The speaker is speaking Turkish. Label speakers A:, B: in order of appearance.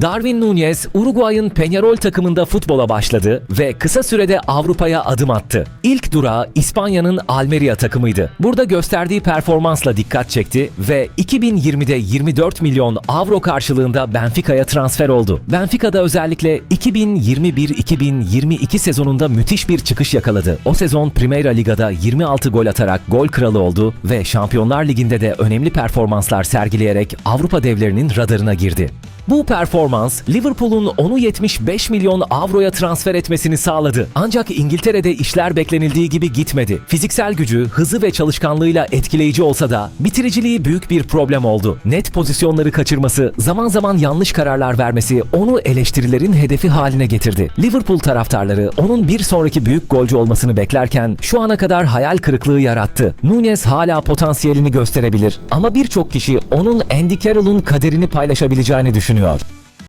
A: Darwin Núñez, Uruguay'ın Peñarol takımında futbola başladı ve kısa sürede Avrupa'ya adım attı. İlk durağı İspanya'nın Almeria takımıydı. Burada gösterdiği performansla dikkat çekti ve 2020'de 24 milyon avro karşılığında Benfica'ya transfer oldu. Benfica'da özellikle 2021-2022 sezonunda müthiş bir çıkış yakaladı. O sezon Primeira Liga'da 26 gol atarak gol kralı oldu ve Şampiyonlar Ligi'nde de önemli performanslar sergileyerek Avrupa devlerinin radarına girdi. Bu performans Liverpool'un onu 75 milyon avroya transfer etmesini sağladı. Ancak İngiltere'de işler beklenildiği gibi gitmedi. Fiziksel gücü, hızı ve çalışkanlığıyla etkileyici olsa da bitiriciliği büyük bir problem oldu. Net pozisyonları kaçırması, zaman zaman yanlış kararlar vermesi onu eleştirilerin hedefi haline getirdi. Liverpool taraftarları onun bir sonraki büyük golcü olmasını beklerken şu ana kadar hayal kırıklığı yarattı. Nunez hala potansiyelini gösterebilir ama birçok kişi onun Andy Carroll'un kaderini paylaşabileceğini düşünüyor.